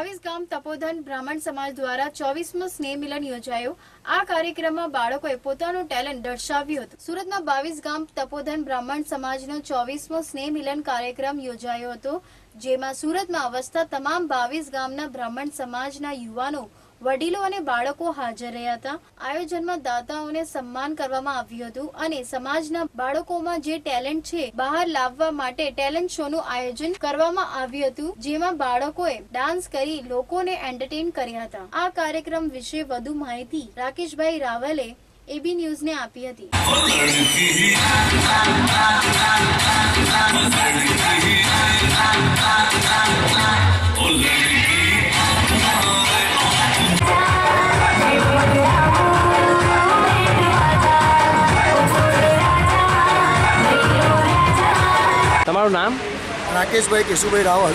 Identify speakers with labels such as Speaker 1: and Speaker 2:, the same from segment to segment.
Speaker 1: બાવીસ ગામ તપોધન બ્રાહ્મણ સમાજ દ્વારા ચોવીસમો સ્નેહ મિલન યોજાયો. આ કાર્યક્રમમાં બાળકોએ પોતાનું ટેલેન્ટ દર્શાવ્યું હતું. સુરતમાં બાવીસ ગામ તપોધન બ્રાહ્મણ સમાજનો ચોવીસમો સ્નેહ મિલન કાર્યક્રમ યોજાયો હતો, જેમાં સુરતમાં વસતા તમામ બાવીસ ગામના બ્રાહ્મણ સમાજના યુવાનો વડીલો અને બાળકો હાજર રહ્યા હતા. આયોજનમાં દાતાઓને સન્માન કરવામાં આવ્યું હતું અને સમાજના બાળકોમાં જે ટેલેન્ટ છે, બહાર લાવવા માટે ટેલેન્ટ શોનું આયોજન કરવામાં આવ્યું હતું, જેમાં બાળકોએ ડાન્સ કરી લોકોને એન્ટરટેન કર્યા હતા. આ કાર્યક્રમ વિશે વધુ માહિતી રાકેશભાઈ રાવલે એબી ન્યૂઝને આપી હતી.
Speaker 2: તમારું નામ?
Speaker 3: રાકેશભાઈ કેશુભાઈ રાવલ.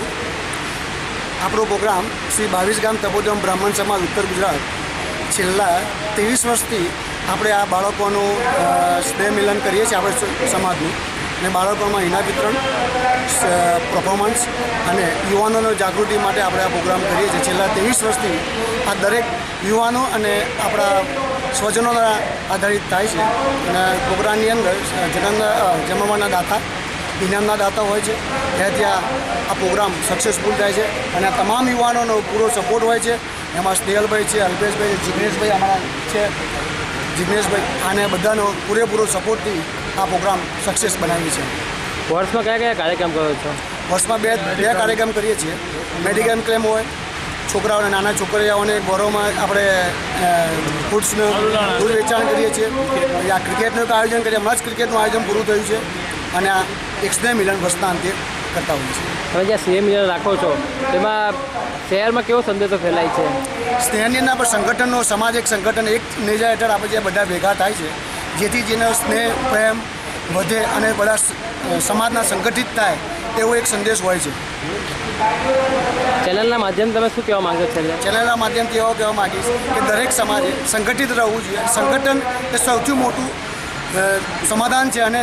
Speaker 3: આપણો પ્રોગ્રામ શ્રી બાવીસ ગામ તપોદમ બ્રાહ્મણ સમાજ ઉત્તર ગુજરાત. છેલ્લા ત્રેવીસ વર્ષથી આપણે આ બાળકોનું સ્નેહ મિલન કરીએ છીએ આપણે સમાજનું. અને બાળકોમાં ઇનામ વિતરણ પરફોર્મન્સ અને યુવાનોનો જાગૃતિ માટે આપણે આ પ્રોગ્રામ કરીએ છીએ. છેલ્લા ત્રેવીસ વર્ષથી આ દરેક યુવાનો અને આપણા સ્વજનોના આધારિત થાય છે. અને પ્રોગ્રામની અંદર જન્મ જન્મવાના દાતા ઇનામના દાતા હોય છે. ત્યાં ત્યાં આ પ્રોગ્રામ સક્સેસફુલ થાય છે અને આ તમામ યુવાનોનો પૂરો સપોર્ટ હોય છે. એમાં સ્નેહલભાઈ છે અલ્પેશભાઈ જિગ્નેશભાઈ અમારા છે. જિગ્નેશભાઈ આને બધાનો પૂરેપૂરો સપોર્ટથી આ પ્રોગ્રામ સક્સેસ બનાવી છે.
Speaker 2: વર્ષમાં કયા કયા કાર્યક્રમ કરો છો?
Speaker 3: વર્ષમાં બે બે કાર્યક્રમ કરીએ છીએ. મેડિકલ ક્લેમ હોય છોકરાઓને નાના છોકરીઓને ઘરોમાં આપણે ફૂડ્સનું દૂધ વેચાણ કરીએ છીએ. આ ક્રિકેટનું આયોજન કરીએ. હમણાં જ ક્રિકેટનું આયોજન પૂરું થયું છે. અને આ એક સ્નેહ મિલન વર્ષના અંતે કરતા હોઈએ છીએ.
Speaker 2: તમે જ્યાં સ્નેહ મિલન રાખો છો તેમાં શહેરમાં કેવો સંદેશો ફેલાય છે?
Speaker 3: સ્નેહની અંદર આપણે સંગઠનનો સમાજ એક સંગઠન એક નેજા હેઠળ આપણે જે બધા ભેગા થાય છે જેથી જેનો સ્નેહ પ્રેમ વધે અને બધા સમાજના સંગઠિત થાય એવો એક સંદેશ હોય છે.
Speaker 2: ચેનલના માધ્યમ તમે શું કહેવા માંગો છો?
Speaker 3: ચેનલના માધ્યમથી એવો કહેવા માગીશ કે દરેક સમાજે સંગઠિત રહેવું જોઈએ. સંગઠન એ સૌથી મોટું સમાધાન છે અને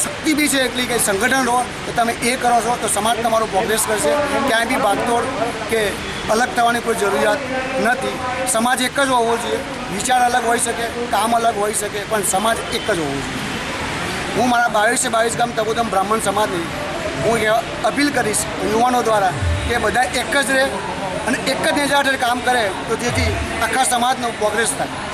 Speaker 3: શક્તિ બી છે એટલી કે સંગઠન રહો, તો તમે એ કરો છો, તો સમાજ તમારો પ્રોગ્રેસ કરશે. ક્યાંય બી ભાગદોડ કે અલગ થવાની કોઈ જરૂરિયાત નથી. સમાજ એક જ હોવો જોઈએ. વિચાર અલગ હોઈ શકે, કામ અલગ હોઈ શકે, પણ સમાજ એક જ હોવો જોઈએ. હું મારા બાવીસે બાવીસ ગામ તબોદમ બ્રાહ્મણ સમાજની. હું અપીલ કરીશ યુવાનો દ્વારા કે બધા એક જ રહે અને એક જ નેજા કામ કરે, તો જેથી આખા સમાજનો પ્રોગ્રેસ થાય.